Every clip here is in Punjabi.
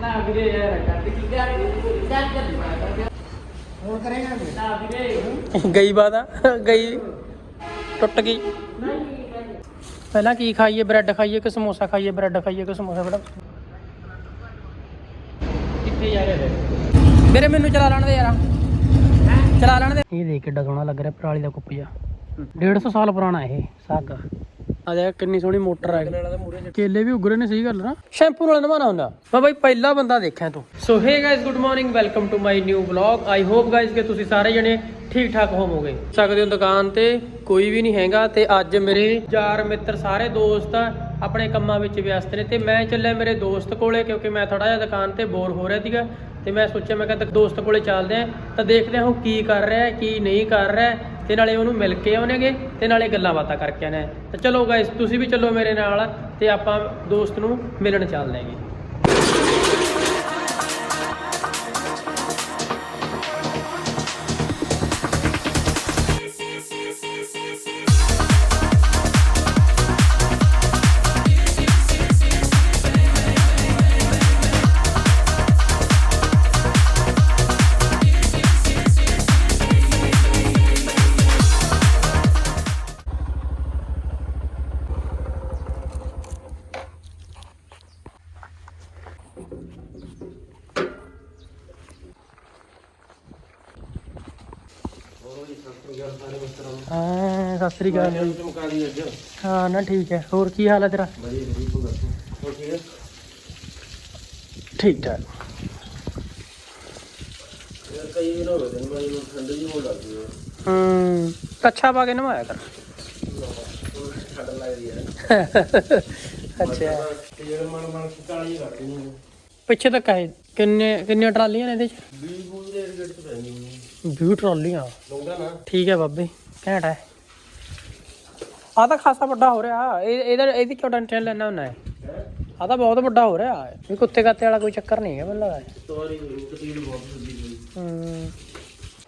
ਨਾ ਵੀਰੇ ਯਾਰ ਕੱਟ ਕੀ ਕਰ ਚੱਲ ਚੱਲ ਹੁਣ ਕਰੇਗਾ ਨਾ ਵੀਰੇ। ਗਈ ਬਾਤ ਆ ਗਈ। ਟੁੱਟ ਗਈ। ਪਹਿਲਾਂ ਕੀ ਖਾਈਏ? ਬ੍ਰੈਡ ਖਾਈਏ ਕਿ ਸਮੋਸਾ ਖਾਈਏ? ਬ੍ਰੈਡ ਖਾਈਏ ਕਿ ਸਮੋਸਾ? ਬੜਾ ਕਿੱਥੇ ਜਾ ਰਹੇ ਵੀਰੇ ਮੈਨੂੰ ਚਲਾ ਲੈਣ ਦੇ ਯਾਰ। ਚਲਾ ਲੈਣ ਦੇ। ਇਹ ਦੇਖ ਕਿੱਡਾ ਸੋਹਣਾ ਲੱਗ ਰਿਹਾ ਪਰਾਲੀ ਦਾ ਕੁੱਪੀਆ। 150 ਸਾਲ ਪੁਰਾਣਾ ਇਹ ਸਾਗਾ। ਆ ਦੇਖ ਕਿੰਨੀ ਸੋਹਣੀ ਮੋਟਰ ਹੈ ਕੇਲੇ ਵੀ ਉਗਰੇ ਨੇ ਸਹੀ ਗੱਲ ਨਾ। ਸ਼ੈਂਪੂ ਨਾਲ ਨਵਾਣਾ ਹੁੰਦਾ। ਮੈਂ ਬਾਈ ਪਹਿਲਾ ਬੰਦਾ ਦੇਖਿਆ ਤੂੰ। So hey guys good morning welcome to my new vlog I hope guys ਕਿ ਤੁਸੀਂ ਸਾਰੇ ਜਣੇ ਠੀਕ ਠਾਕ ਹੋਵੋਗੇ ਸਕਦੇ ਹੋ ਦੁਕਾਨ ਤੇ ਕੋਈ ਵੀ ਨਹੀਂ ਹੈਗਾ ਤੇ ਅੱਜ ਮੇਰੇ ਯਾਰ ਮਿੱਤਰ ਸਾਰੇ ਦੋਸਤ ਆਪਣੇ ਕੰਮਾਂ ਵਿੱਚ ਵਿਅਸਤ ਨੇ ਤੇ ਮੈਂ ਚੱਲਿਆ ਮੇਰੇ ਦੋਸਤ ਕੋਲੇ ਕਿਉਂਕਿ ਮੈਂ ਥੋੜਾ ਜਿਹਾ ਦੁਕਾਨ ਤੇ ਬੋਰ ਹੋ ਰਿਹਾ ਸੀਗਾ ਤੇ ਮੈਂ ਸੋਚਿਆ ਮੈਂ ਕਿਹਾ ਦੋਸਤ ਕੋਲੇ ਚੱਲਦੇ ਆ ਤਾਂ ਦੇਖਦੇ ਹਾਂ ਉਹ ਕੀ ਕਰ ਰਿਹਾ ਹੈ, ਕੀ ਨਹੀਂ ਕਰ ਰਿਹਾ ਹੈ। ਤੇ ਨਾਲੇ ਉਹਨੂੰ ਮਿਲ ਕੇ ਆਉਣਗੇ ਤੇ ਨਾਲੇ ਗੱਲਾਂ ਬਾਤਾਂ ਕਰਕੇ ਆਣੇ ਤਾਂ ਚਲੋ ਗਾਇਸ ਤੁਸੀਂ ਵੀ ਚੱਲੋ ਮੇਰੇ ਨਾਲ ਤੇ ਆਪਾਂ ਦੋਸਤ ਨੂੰ ਮਿਲਣ ਚੱਲਦੇ ਹੈਗੇ। ਹਾਂ ਸਤਿ ਸ੍ਰੀ ਅਕਾਲ। ਹਾਂ ਨਾ ਠੀਕ ਹੈ। ਹੋਰ ਕੀ ਹਾਲ ਹੈ ਤੇਰਾ? ਠੀਕ ਹੈ? ਠੀਕ ਹੋ। ਕੱਛਾ ਪਾ ਕੇ ਨਵਾਇਆ ਕਰ। ਅੱਛਾ। ਪਿੱਛੇ ਤੱਕ ਹੈ ਕਿੰਨੇ ਕਿੰਨੀਆਂ ਟਰਾਲੀਆਂ ਨੇ ਇਹਦੇ ਚ? ਪੈਂਦੀ ਨਹੀਂ 20 ਟਰਾਲੀਆਂ। ਲੋਗਾ ਨਾ ਠੀਕ ਹੈ ਬਾਬੇ, ਘੈਂਟ ਹੈ। ਆ ਤਾਂ ਖਾਸਾ ਵੱਡਾ ਹੋ ਰਿਹਾ। ਇਹ ਇਹਦਾ ਇਹਦੀ ਕਿਉਂ ਟੈਨਸ਼ਨ ਲੈਣਾ ਹੁੰਦਾ ਹੈ? ਆ ਤਾਂ ਬਹੁਤ ਵੱਡਾ ਹੋ ਰਿਹਾ। ਹੈ ਇਹ ਕੁੱਤੇ ਕਾਤੇ ਵਾਲਾ ਕੋਈ ਚੱਕਰ ਨਹੀਂ ਹੈ ਮੈਨੂੰ ਲੱਗਦਾ। ਹੈ। ਸੌਰੀ ਬਹੁਤ ਸੱਦੀ ਹੋਈ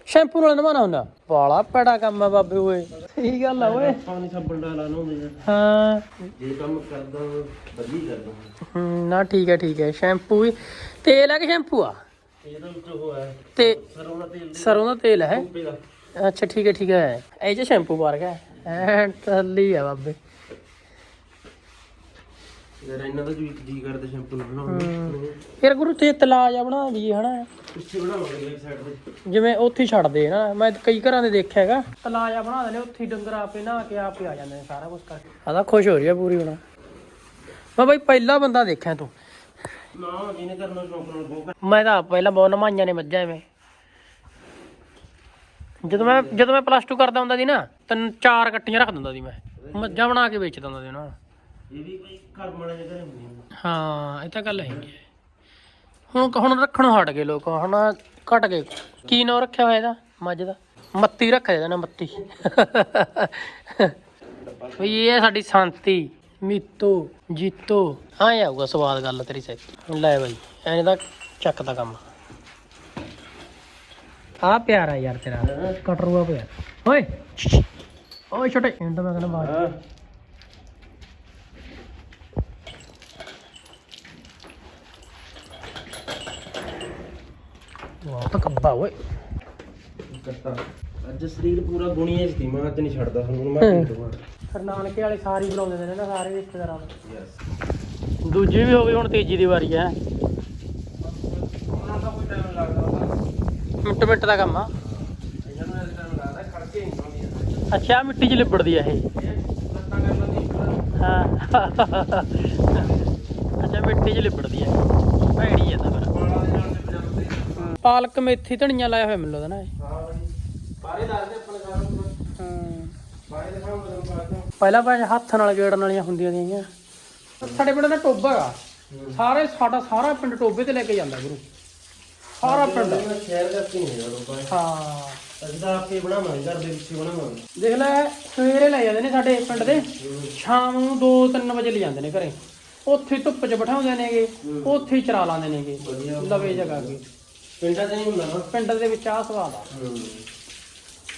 ਸ਼ੈਂਪੂ ਨਾਲ ਨਵਾਣਾ ਹੁੰਦਾ। ਬਾਲਾ ਪੈੜਾ ਕੰਮ ਆ ਬਾਬੇ ਓਏ। ਸਹੀ ਗੱਲ ਆ ਓਏ। ਪਾਣੀ ਸਾਬਣ ਡਾਲਾ ਨਾ ਹੁੰਦੇ ਹਾਂ ਜੇ ਕੰਮ ਕਰਦਾ ਵਧੀਆ ਕਰਦਾ ਨਾ ਠੀਕ ਹੈ ਠੀਕ ਹੈ। ਸ਼ੈਂਪੂ ਵੀ ਤੇਲ ਹੈ ਕਿ ਸ਼ੈਂਪੂ ਆ? ਇਹਦਾ ਵਿੱਚ ਉਹ ਹੈ। ਤੇ ਸਰੋਂ ਦਾ ਤੇਲ ਸਰੋਂ ਦਾ ਤੇਲ ਹੈ? ਦੇ ਦਾ। ਅੱਛਾ ਠੀਕ ਹੈ ਠੀਕ ਹੈ। ਇਹ ਚ ਸ਼ੈਂਪੂ ਪਾ ਰਖਿਆ ਐ ਟੱਲੀ ਆ ਬਾਬੇ। ਯਾਰ ਇਹਨਾਂ ਦਾ ਜੀ ਜੀ ਕਰਦਾ ਸ਼ੈਂਪੂ ਨੂੰ ਬਣਾਉਣਾ ਫਿਰ ਗੁਰੂ ਤੇ ਤਲਾ ਜਾ ਬਣਾ ਦਈਏ ਹਨਾ? ਪਿੱਛੇ ਬਣਾਵਾਂਗੇ ਇੱਕ ਸਾਈਡ ਤੇ। ਜਿਵੇਂ ਉੱਥੇ ਹੀ ਛੱਡਦੇ ਨਾ। ਮੈਂ ਕਈ ਘਰਾਂ ਦੇ ਦੇਖਿਆ ਹੈਗਾ। ਤਲਾ ਜਾ ਬਣਾ ਦਿੰਦੇ ਉੱਥੇ ਹੀ ਡੰਗਰ ਆਪੇ ਨਹਾ ਕੇ ਆਪੇ ਆ ਜਾਂਦੇ ਨੇ ਸਾਰਾ ਕੁਝ ਕਰਕੇ। ਆ ਤਾਂ ਖੁਸ਼ ਹੋ ਰਹੀ ਆ ਪੂਰੀ ਹੁਣ। ਮੈਂ ਬਾਈ ਪਹਿਲਾ ਬੰਦਾ ਦੇਖਿਆ ਤੂੰ। ਨਾ ਜਿਹਨੇ ਕਰਨਾ ਸ਼ੌਂਕ ਨਾਲ ਬਹੁਤ ਮੈਂ ਤਾਂ ਆਪ ਪਹਿਲਾਂ ਬਹੁਤ ਨਮਾਈਆਂ ਨੇ ਮੱਝਾਂ ਐਵੇਂ। ਜਦੋਂ ਮੈਂ ਜਦੋਂ ਮੈਂ ਪਲੱਸ 2 ਕਰਦਾ ਹੁੰਦਾ ਸੀ ਨਾ, ਤਿੰਨ ਚਾਰ ਕੱਟੀਆਂ ਰੱਖ ਦਿੰਦਾ ਸੀ ਮੈਂ। ਮੱਝਾਂ ਬਣਾ ਕੇ ਵੇਚ ਦਿੰਦਾ ਸੀ ਨਾ। ਇਹ ਵੀ ਕੋਈ ਘਰ ਵਾਲੇ ਦੇ ਘਰੇ ਹੁੰਦੀ ਹਾਂ, ਇਹ ਤਾਂ ਗੱਲ ਹੈਗੀ ਹੈ। ਹੁਣ ਹੁਣ ਰੱਖਣੋਂ ਹਟ ਗਏ ਲੋਕ। ਹੁਣ ਘਟ ਗਏ। ਕੀ ਨਾਂ ਰੱਖਿਆ ਹੋਇਆ ਇਹਦਾ? ਮੱਝ ਦਾ? ਮੱਤੀ ਰੱਖਿਆ ਇਹਦਾ ਨਾ, ਮੱਤੀ। ਵੀ ਇਹ ਸਾਡੀ ਸੰਤੀ ਮੀਤੋ ਜੀਤੋ। ਹਾਂ ਆਊਗਾ ਸਵਾਦ ਗੱਲ ਤੇਰੀ ਸਹੀ। ਲੈ ਬਾਈ ਐਨੇ ਦਾ ਚੱਕ ਦਾ ਕੰਮ। ਆ ਪਿਆਰਾ ਯਾਰ ਤੇਰਾ। ਕਟਰੂਆ ਪਿਆ। ਓਏ ਓਏ ਛੋਟੇ। ਇਹਨੂੰ ਤਾਂ ਮੈਂ ਕਹਿੰਦਾ ਬਾਹਰ ਵਾਹ ਤਾਂ ਕੱਬਾ ਓਏ। ਅੱਜ ਸਰੀਰ ਪੂਰਾ ਗੁਣੀਆਂ ਸੀ ਮੈਂ ਅੱਜ ਨਹੀਂ ਛੱਡਦਾ ਹੁਣ ਮੈਂ ਕੀ ਦਵਾਂ ਫਿਰ ਨਾਨਕੇ ਵਾਲੇ ਸਾਰੇ ਹੀ ਬੁਲਾਉਂਦੇ ਨੇ ਨਾ ਸਾਰੇ ਰਿਸ਼ਤੇਦਾਰਾਂ ਨੂੰ। ਯੈਸ ਦੂਜੀ ਵੀ ਹੋ ਗਈ ਹੁਣ ਤੀਜੀ ਦੀ ਵਾਰੀ ਹੈ। ਉਹਨਾਂ ਦਾ ਕੋਈ ਟਾਈਮ ਲੱਗਦਾ ਮਿੰਟ ਮਿੰਟ ਦਾ ਕੰਮ ਆ। ਇਹਨਾਂ ਨੂੰ ਇਹ ਟਾਈਮ ਲੱਗਦਾ ਖੜਕੇ ਨਹੀਂ ਪਾਉਂਦੀ ਅੱਛਾ ਆਹ ਮਿੱਟੀ 'ਚ ਲਿਬੜਦੀ ਆ ਇਹ। ਲੱਤਾਂ ਹਾਂ। ਅੱਛਾ ਮਿੱਟੀ 'ਚ ਲਿਬੜਦੀ ਆ। ਭੈੜੀ ਪਾਲਾ ਦੇ ਨਾਲ ਤੇ ਪਾਲਕ ਮੇਥੀ ਧਨੀਆ ਲਾਇਆ ਹੋਇਆ ਮੈਨੂੰ ਲੱਗਦਾ ਨਾ ਇਹ। ਹਾਂ ਬਾਈ। ਬਾਰੇ ਦੱਸਦੇ ਆਪਣੇ ਘਰ ਨੂੰ ਹਾਂ ਬਾਰੇ ਦਿਖਾਓ ਮੈਨੂੰ ਪਾਸ ਪਹਿਲਾਂ ਭਾਵੇਂ ਹੱਥ ਨਾਲ ਗੇੜਨ ਵਾਲੀਆਂ ਹੁੰਦੀਆਂ ਸੀਗੀਆਂ ਸਾਡੇ ਪਿੰਡ ਦਾ ਟੋਬਾ ਹੈਗਾ ਸਾਰੇ ਸਾਡਾ ਸਾਰਾ ਪਿੰਡ ਟੋਬੇ ਤੇ ਲੈ ਕੇ ਜਾਂਦਾ ਗੁਰੂ। ਸਾਰਾ ਪਿੰਡ। ਸ਼ਹਿਰ ਦਾ ਕੀ ਨਹੀਂ ਲੋਕਾਂ ਨੇ ਹਾਂ। ਅਸੀਂ ਤਾਂ ਆਪੇ ਬਣਾਵਾਂਗੇ ਘਰ ਦੇ ਵਿੱਚ ਬਣਾਵਾਂਗੇ। ਦੇਖ ਲੈ ਸਵੇਰੇ ਲੈ ਜਾਂਦੇ ਨੇ ਸਾਡੇ ਪਿੰਡ ਦੇ। ਸ਼ਾਮ ਨੂੰ 2-3 ਵਜੇ ਲੈ ਜਾਂਦੇ ਨੇ ਘਰੇ। ਉੱਥੇ ਧੁੱਪ 'ਚ ਬਿਠਾਉਂਦੇ ਨੇਗੇ ਉੱਥੇ ਹੀ ਚਰਾ ਲਾਉਂਦੇ ਨੇਗੇ। ਵਧੀਆ। ਲਵੇ ਜਗ੍ਹਾ ਕੇ ਪਿੰਡਾਂ 'ਚ ਨਹੀਂ ਹੁੰਦਾ ਨਾ। ਪਿੰਡ ਦੇ ਵਿੱਚ ਆਹ ਸਵਾਦ ਆ।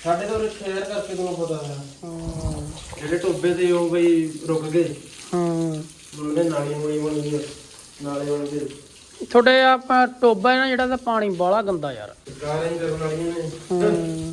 ਸਾਡੇ ਤਾਂ ਸ਼ਹਿਰ ਕਰਕੇ ਤੁਹਾਨੂੰ ਪਤਾ ਹੈ ਹੂੰ। ਜਿਹੜੇ ਟੋਬੇ ਤੇ ਉਹ ਬਈ ਰੁਕ ਗਏ। ਹੂੰ। ਉਹਨੇ ਨਾਲੀ ਹੋਈ ਆ, ਨਾਲੇ ਬਣ ਕੇ ਤੁਹਾਡੇ ਆਪਾਂ ਟੋਬਾ ਹੈ ਨਾ ਜਿਹੜਾ ਤਾਂ ਪਾਣੀ ਬਾਹਲਾ ਗੰਦਾ ਯਾਰ। ਕਾਰਾਂ ਹੀ ਕਰਨ ਵਾਲੀਆਂ ਨੇ। ਹਮ।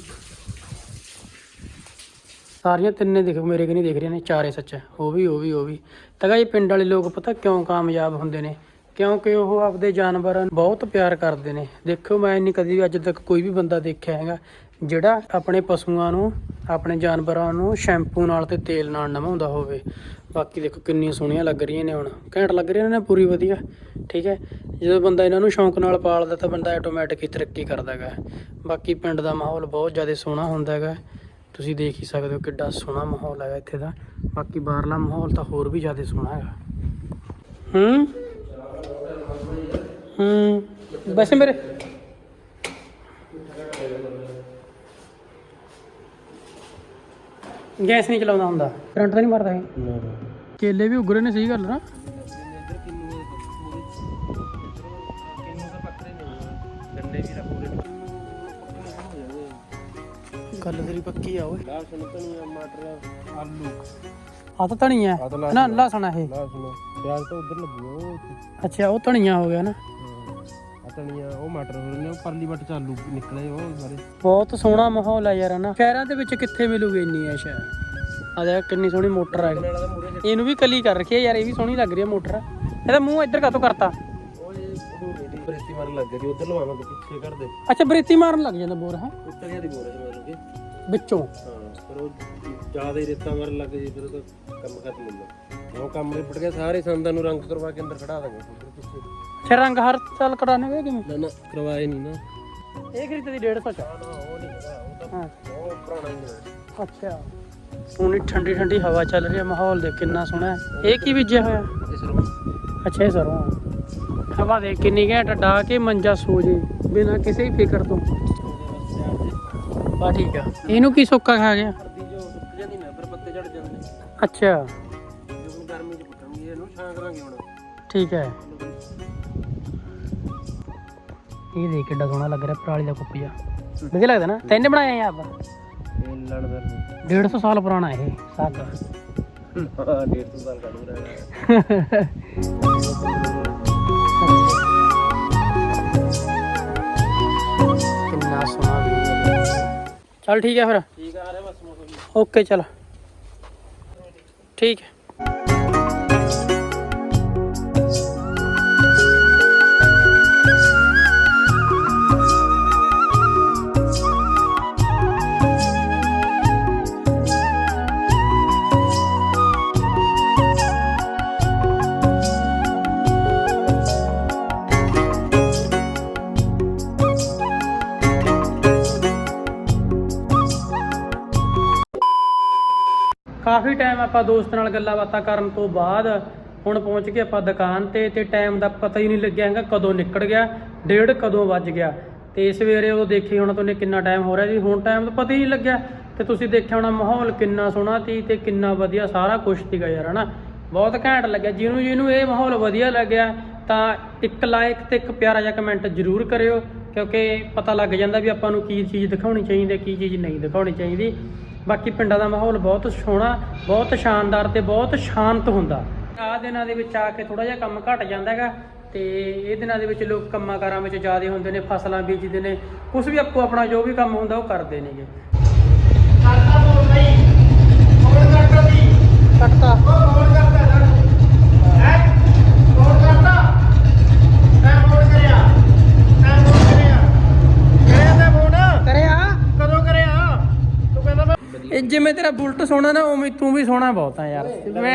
ਸਾਰੀਆਂ ਤਿੰਨੇ ਦੇਖ ਮੇਰੇ ਕਿ ਨਹੀਂ ਦਿਖ ਰਹੀਆਂ ਨੇ ਚਾਰੇ ਸੱਚ। ਉਹ ਵੀ ਉਹ ਵੀ ਉਹ ਵੀ। ਤਾਂ ਇਹ ਪਿੰਡ ਵਾਲੇ ਲੋਕ ਪਤਾ ਕਿਉਂ ਕਾਮਯਾਬ ਹੁੰਦੇ ਨੇ? ਕਿਉਂਕਿ ਉਹ ਆਪਦੇ ਜਾਨਵਰਾਂ ਨੂੰ ਬਹੁਤ ਪਿਆਰ ਕਰਦੇ ਨੇ। ਦੇਖੋ ਮੈਂ ਨਹੀਂ ਕਦੀ ਵੀ ਅੱਜ ਤੱਕ ਕੋਈ ਵੀ ਬੰਦਾ ਦੇਖਿਆ ਹੈਗਾ। ਜਿਹੜਾ ਆਪਣੇ ਪਸ਼ੂਆਂ ਨੂੰ, ਆਪਣੇ ਜਾਨਵਰਾਂ ਨੂੰ ਸ਼ੈਂਪੂ ਨਾਲ ਤੇ ਤੇਲ ਨਾਲ ਨਵਾਉਂਦਾ ਹੋਵੇ। ਬਾਕੀ ਦੇਖੋ ਕਿੰਨੀਆਂ ਸੋਹਣੀਆਂ ਲੱਗ ਰਹੀਆਂ ਨੇ ਹੁਣ। ਘੈਂਟ ਲੱਗ ਰਹੀਆਂ ਨੇ ਪੂਰੀ ਵਧੀਆ, ਠੀਕ ਹੈ? ਜਦੋਂ ਬੰਦਾ ਇਹਨਾਂ ਨੂੰ ਸ਼ੌਂਕ ਨਾਲ ਪਾਲਦਾ ਤਾਂ ਬੰਦਾ ਆਟੋਮੈਟਿਕ ਹੀ ਤਰੱਕੀ ਕਰਦਾ ਹੈਗਾ। ਬਾਕੀ ਪਿੰਡ ਦਾ ਮਾਹੌਲ ਬਹੁਤ ਜ਼ਿਆਦਾ ਸੋਹਣਾ ਹੁੰਦਾ ਹੈਗਾ। ਤੁਸੀਂ ਦੇਖ ਹੀ ਸਕਦੇ ਹੋ ਕਿੱਡਾ ਸੋਹਣਾ ਮਾਹੌਲ ਹੈਗਾ ਇੱਥੇ ਦਾ। ਬਾਕੀ ਬਾਹਰਲਾ ਮਾਹੌਲ ਤਾਂ ਹੋਰ ਵੀ ਜ਼ਿਆਦਾ ਸੋਹਣਾ ਹੈਗਾ। ਹੂੰ? ਹੂੰ? ਵੈਸੇ ਮੇਰੇ ਗੈਸ ਨਹੀਂ ਚਲਾਉਂਦਾ ਹੁੰਦਾ। ਕਰੰਟ ਤਾਂ ਨਹੀਂ ਮਾਰਦਾ ਇਹ। ਕੇਲੇ ਵੀ ਉਗਰੇ ਨੇ ਸਹੀ ਗੱਲ ਨਾ। ਗੱਲ ਤੇਰੀ ਪੱਕੀ ਆ ਓਏ। ਲਸਣ ਧਨੀਆ ਮਟਰ ਆਲੂ ਆ ਤਾਂ ਧਨੀਆ ਹੈ। ਨਾ ਲਸਣ ਆ ਇਹ। ਲਸਣ ਪਿਆਜ਼ ਤਾਂ ਉਧਰ ਲੱਗੂ ਉਹ ਅੱਛਾ ਉਹ ਧਨੀਆ ਹੋ ਗਿਆ ਨਾ। ਆ ਧਨੀਆ ਉਹ ਮਟਰ ਹੋ ਰਹੇ ਨੇ ਉਹ ਪਰਲੀ ਵੱਟ ਚ ਆਲੂ ਨਿਕਲੇ ਉਹ ਸਾਰੇ। ਬਹੁਤ ਸੋਹਣਾ ਮਾਹੌਲ ਹੈ ਯਾਰ ਨਾ ਸ਼ਹਿਰਾਂ ਦੇ ਵਿੱਚ ਕਿੱਥੇ ਮਿਲੂਗੀ ਇੰਨੀ ਐਸ਼ ਆ ਦੇਖ ਕਿੰਨੀ ਸੋਹਣੀ ਮੋਟਰ ਹੈ ਮੂਰੇ ਇਹਨੂੰ ਵੀ ਕਲੀ ਕਰ ਰੱਖੀ ਹੈ ਯਾਰ ਇਹ ਵੀ ਸੋਹਣੀ ਲੱਗ ਰਹੀ ਹੈ ਮੋਟਰ। ਇਹਦਾ ਮੂੰਹ ਇੱਧਰ ਕਾਤੋਂ ਕਰਤਾ? ਉਹ ਉਹ ਬਰੇਤੀ ਮਾਰਨ ਲੱਗ ਗਈ ਉਧਰ ਲਵਾਵਾਂਗੇ ਪਿੱਛੇ ਕਰ ਦੇ। ਅੱਛਾ ਬਰੇਤੀ ਮਾਰਨ ਲੱਗ ਜਾਂਦਾ ਬੋਰ ਹੈ? ਉੱਤਰ ਜਿਹਾ ਦੀ ਬੋਰੇ ਚ ਮਾਰ ਲਗੇ। ਵਿੱਚੋਂ। ਹਾਂ ਪਰ ਉਹ ਜ਼ਿਆਦਾ ਹੀ ਰੇਤਾ ਮਾਰਨ ਲੱਗ ਜੇ ਫਿਰ ਉਹਦਾ ਕੰਮ ਖਤਮ ਹੁੰਦਾ ਉਹ ਕੰਮ ਨਿਪਟ ਗਿਆ ਸਾਰੇ ਸੰਦਾਂ ਨੂੰ ਰੰਗ ਕਰਵਾ ਕੇ ਅੰਦਰ ਖੜਾ ਦਾਂਗੇ। ਅੱਛਾ ਰੰਗ ਹਰ ਸਾਲ ਕਰਾਣੇ ਵੇ ਕਿਵੇਂ? ਨਾ ਨਾ ਕਰਵਾਏ ਨਹੀਂ ਨਾ। ਇਹ ਖਰੀਦਦੀ 150 ਚ? ਉਹ ਨਹੀਂ ਉਹ ਤਾਂ ਹਾਂ। ਉਹ ਪੁਰਾਣਾ ਹੀ ਹੈ। ਅੱਛਾ। ਹੁਣ ਠੰਡੀ ਠੰਡੀ ਹਵਾ ਚੱਲ ਰਹੀ ਹੈ ਮਾਹੌਲ ਦੇ ਕਿੰਨਾ ਸੋਹਣਾ ਹੈ। ਇਹ ਕੀ ਬੀਜਿਆ ਹੋਇਆ? ਅੱਛਾ ਇਹ ਸਰੋਂ ਹਵਾ ਦੇ ਕਿੰਨੀ ਘੈਂਟ ਡਾ ਕੇ ਮੰਜਾ ਸੋ ਜੇ ਬਿਨਾਂ ਕਿਸੇ ਹੀ ਫਿਕਰ ਤੋਂ। ਬਾ ਠੀਕ ਆ। ਇਹਨੂੰ ਕੀ ਸੁੱਕਾ ਖਾ ਗਿਆ? ਫਿਰ ਅੱਛਾ। ਜੇ ਹੁਣ ਗਰਮੀ ਚ ਪੁੱਟਣਗੇ ਇਹਨੂੰ ਛਾਂ ਕਰਾਂਗੇ ਹੁਣ। ਠੀਕ ਹੈ। ਇਹ ਦੇਖ ਕਿੱਡਾ ਸੋਹਣਾ ਲੱਗ ਰਿਹਾ ਪਰਾਲੀ ਦਾ ਕੁੱਪੀਆ। ਵਧੀਆ ਲੱਗਦਾ ਨਾ? ਤੈਨੇ ਬਣਾਇਆ ਇਹ ਆਪ? ਇਹ ਲੜ ਫਿਰ 150 ਸਾਲ ਪੁਰਾਣਾ ਇਹ ਸਾਗ। ਹਾਂ 150 ਸਾਲ ਕੱਢੂ ਰਿਹਾ ਕਿੰਨਾ ਸੋਹਣਾ ਵੀ ਚੱਲ ਠੀਕ ਹੈ ਫਿਰ। ਠੀਕ ਆ ਰਿਹਾ ਬਸ ਮੌਸਮ। ਓਕੇ ਚਲ। ਠੀਕ ਹੈ। ਕਾਫੀ ਟਾਈਮ ਆਪਾਂ ਦੋਸਤ ਨਾਲ ਗੱਲਾਂ ਬਾਤਾਂ ਕਰਨ ਤੋਂ ਬਾਅਦ ਹੁਣ ਪਹੁੰਚ ਗਏ ਆਪਾਂ ਦੁਕਾਨ ਤੇ ਤੇ ਟਾਈਮ ਦਾ ਪਤਾ ਹੀ ਨਹੀਂ ਲੱਗਿਆ ਹੈਗਾ ਕਦੋਂ ਨਿਕਲ ਗਿਆ, ਡੇਢ ਕਦੋਂ ਵੱਜ ਗਿਆ। ਤੇ ਸਵੇਰੇ ਉਹ ਦੇਖੀ ਹੋਣਾ ਤੁਹਾਨੂੰ ਕਿੰਨਾ ਟਾਈਮ ਹੋ ਰਿਹਾ ਜੀ, ਹੁਣ ਟਾਈਮ ਤਾਂ ਪਤਾ ਹੀ ਨਹੀਂ ਲੱਗਿਆ। ਤੇ ਤੁਸੀਂ ਦੇਖਿਆ ਹੋਣਾ ਮਾਹੌਲ ਕਿੰਨਾ ਸੋਹਣਾ ਸੀ ਤੇ ਕਿੰਨਾ ਵਧੀਆ ਸਾਰਾ ਕੁਝ ਸੀਗਾ ਯਾਰ, ਹਨਾ? ਬਹੁਤ ਘੈਂਟ ਲੱਗਿਆ। ਜਿਹਨੂੰ ਜਿਹਨੂੰ ਇਹ ਮਾਹੌਲ ਵਧੀਆ ਲੱਗਿਆ ਤਾਂ ਇੱਕ ਲਾਇਕ ਤੇ ਇੱਕ ਪਿਆਰਾ ਜਿਹਾ ਕਮੈਂਟ ਜ਼ਰੂਰ ਕਰਿਓ, ਕਿਉਂਕਿ ਪਤਾ ਲੱਗ ਜਾਂਦਾ ਵੀ ਆਪਾਂ ਨੂੰ ਕੀ ਚੀਜ਼ ਦਿਖਾਉਣੀ ਚਾਹੀਦੀ ਹੈ, ਕੀ ਚੀਜ਼ ਨਹੀਂ ਦਿਖਾਉਣੀ ਚਾਹੀਦੀ। ਬਾਕੀ ਪਿੰਡਾਂ ਦਾ ਮਾਹੌਲ ਬਹੁਤ ਸੋਹਣਾ ਬਹੁਤ ਸ਼ਾਨਦਾਰ ਤੇ ਬਹੁਤ ਸ਼ਾਂਤ ਹੁੰਦਾ। ਆਹ ਦਿਨਾਂ ਦੇ ਵਿੱਚ ਆ ਕੇ ਥੋੜਾ ਜਿਹਾ ਕੰਮ ਘਟ ਜਾਂਦਾ ਹੈਗਾ ਤੇ ਇਹ ਦਿਨਾਂ ਦੇ ਵਿੱਚ ਲੋਕ ਕੰਮਾਂ ਕਾਰਾਂ ਵਿੱਚ ਜ਼ਿਆਦੇ ਹੁੰਦੇ ਨੇ ਫਸਲਾਂ ਬੀਜਦੇ ਨੇ ਕੁਝ ਵੀ ਆਪੋ ਆਪਣਾ ਜੋ ਵੀ ਕੰਮ ਹੁੰਦਾ ਉਹ ਕਰਦੇ ਨੇਗੇ। ਕਰਤਾ ਬੋਲ ਬਈ ਕੌਣ ਕਰਤਾ ਸੀ ਕੱਟਤਾ। ਉਹ ਕਰਤਾ ਹੈ ਕੌਣ ਕਰਤਾ ਮੈਂ ਫੋਨ ਕਰਿਆ ਮੈਂ ਫੋਨ ਕਰਿਆ ਕਰਿਆ ਤੇ ਫੋਨ ਕਰਿਆ ਕਦੋਂ ਕਰਿਆ ਤੂੰ ਕਹਿੰਦਾ ਮੈਂ ਇਹ ਜਿਵੇਂ ਤੇਰਾ ਬੁਲਟ ਸੋਹਣਾ ਨਾ ਉਵੇਂ ਤੂੰ ਵੀ ਸੋਹਣਾ ਬਹੁਤ ਆ ਯਾਰ। ਮੈਂ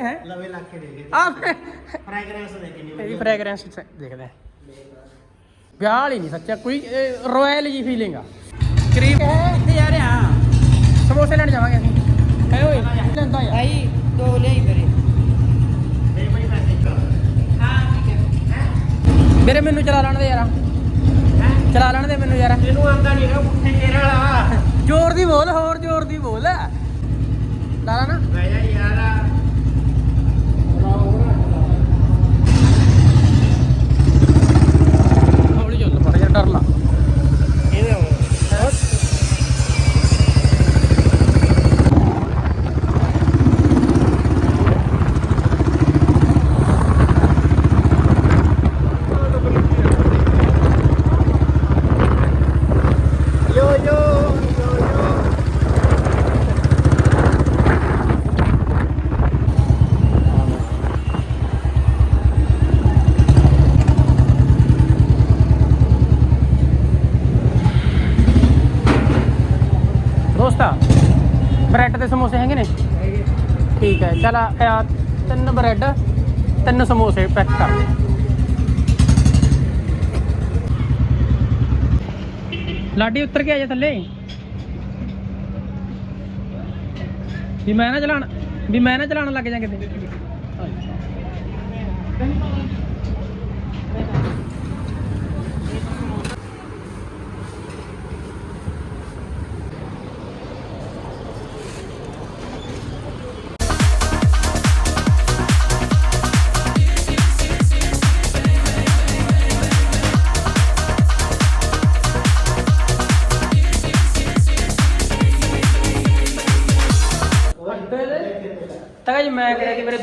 ਹੈ? ਲਵੇ ਲੱਗ ਕੇ ਦੇ। ਆ ਫ੍ਰੈਗਰੈਂਸ ਦੇ ਕਿੰਨੀ ਇਹਦੀ ਫ੍ਰੈਗਰੈਂਸ ਦੇਖਦੇ ਹਾਂ। ਵਿਆਹ ਵਾਲੀ ਨਹੀਂ ਸੱਚਾ ਕੋਈ ਰਾਇਲ ਜੀ ਫੀਲਿੰਗ ਆ। ਕਰੀਮ ਤੇ ਯਾਰ ਆ ਸਮੋਸੇ ਲੈਣ ਜਾਵਾਂਗੇ ਅਸੀਂ। ਹੈ ਓਏ ਲੈਂਦਾ ਯਾਰ। ਭਾਈ ਦੋ ਲਿਆਈ ਮੇਰੇ। ਮੇਰੇ ਬੜੀ ਮੈਸੇਜ ਕਰ ਹਾਂ ਠੀਕ ਹੈ। ਮੇਰੇ ਮੈਨੂੰ ਚਲਾ ਲੈਣ ਦੇ ਯਾਰ। ਹੈ? ਚਲਾ ਲੈਣ ਦੇ ਮੈਨੂੰ ਯਾਰ। ਇਹਨੂੰ ਆਂਦਾ ਨਹੀਂ ਹੈਗਾ ਪੁੱਠੇ ਚਿਹਰੇ ਵਾਲਾ। ਜ਼ੋਰ ਦੀ ਬੋਲ ਹੋਰ ਜ਼ੋਰ ਦੀ ਬੋਲ ਲਾ ਲਾ ਨਾ ਬਹਿ ਜਾ ਯਾਰ ਹੌਲੀ ਚੱਲ ਮਾੜਾ ਜਿਹਾ ਡਰ ਲਾ ਇਹਦੇ ਹੋ ਦੇ ਸਮੋਸੇ ਹੈਗੇ ਨੇ ਠੀਕ ਹੈ ਚਲ ਆ ਤਿੰਨ ਬ੍ਰੈਡ, ਤਿੰਨ ਸਮੋਸੇ ਪੈਕ ਕਰ। ਲਾਡੀ ਉੱਤਰ ਕੇ ਆ ਜਾ ਥੱਲੇ। ਵੀ ਮੈਂ ਨਾ ਚਲਾਣ, ਵੀ ਮੈਂ ਨਾ ਚਲਾਣ ਲੱਗ ਜਾ ਕਿਤੇ।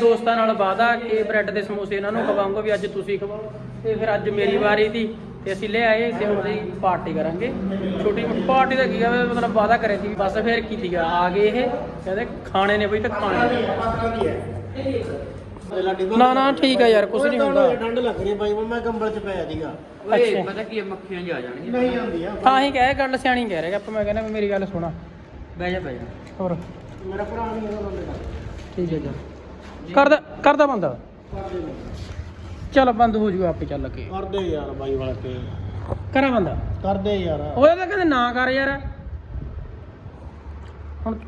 ਦੋਸਤਾਂ ਨਾਲ ਵਾਦਾ ਕਿ ਬ੍ਰੈਡ ਦੇ ਸਮੋਸੇ ਇਹਨਾਂ ਨੂੰ ਖਵਾਉਂਗਾ ਵੀ ਅੱਜ ਤੁਸੀਂ ਖਵਾਓ ਤੇ ਫਿਰ ਅੱਜ ਮੇਰੀ ਵਾਰੀ ਦੀ ਤੇ ਅਸੀਂ ਲੈ ਆਏ ਤੇ ਹੁਣ ਅਸੀਂ ਪਾਰਟੀ ਕਰਾਂਗੇ। ਛੋਟੀ ਮੋਟੀ ਪਾਰਟੀ ਦਾ ਕੀ ਆ ਮਤਲਬ ਵਾਦਾ ਕਰਿਆ ਸੀ ਬਸ ਫਿਰ ਕੀਤੀ ਆ ਆ ਗਏ ਇਹ ਕਹਿੰਦੇ ਖਾਣੇ ਨੇ ਬਈ ਤਾਂ ਖਾਣੇ ਨੇ। ਨਾ ਨਾ ਠੀਕ ਆ ਯਾਰ ਕੁਝ ਨਹੀਂ ਹੁੰਦਾ। ਠੰਡ ਲੱਗ ਰਹੀ ਬਾਈ ਮੈਂ ਕੰਬਲ ਚ ਪਿਆ ਸੀਗਾ। ਓਏ ਅੱਛਾ। ਪਤਾ ਕੀ ਹੈ, ਮੱਖੀਆਂ ਜਾ ਜਾਣਗੀਆਂ। ਨਹੀਂ ਆਉਂਦੀ ਆ। ਤਾਂ ਹੀ ਕਹੇ ਗੱਲ ਸਿਆਣੀ ਕਹਿ ਰਿਹਾ ਆਪਾਂ ਮੈਂ ਕਹਿੰਦਾ ਮੇਰੀ ਗੱਲ ਸੁਣਾ। ਬਹਿ ਜਾ ਬਹਿ ਜਾ। ਹੋਰ। ਮੇਰਾ ਭਰਾ ਨਹੀਂ ਠੀਕ ਹੈ ਜੀ। ਕਰਦਾ ਕਰਦਾ ਬੰਦਾ। ਚੱਲ ਬੰਦ ਹੋ ਜੂਗਾ ਆਪੇ ਚੱਲ ਕੇ। ਕਰਦੇ ਯਾਰ ਬਾਈ ਵਾਲਾ ਕੇ। ਕਰਾਂ ਬੰਦਾ। ਕਰਦੇ ਯਾਰ। ਉਹਦੇ ਤਾਂ ਕਹਿੰਦੇ ਨਾ ਕਰ ਯਾਰ। ਹੁਣ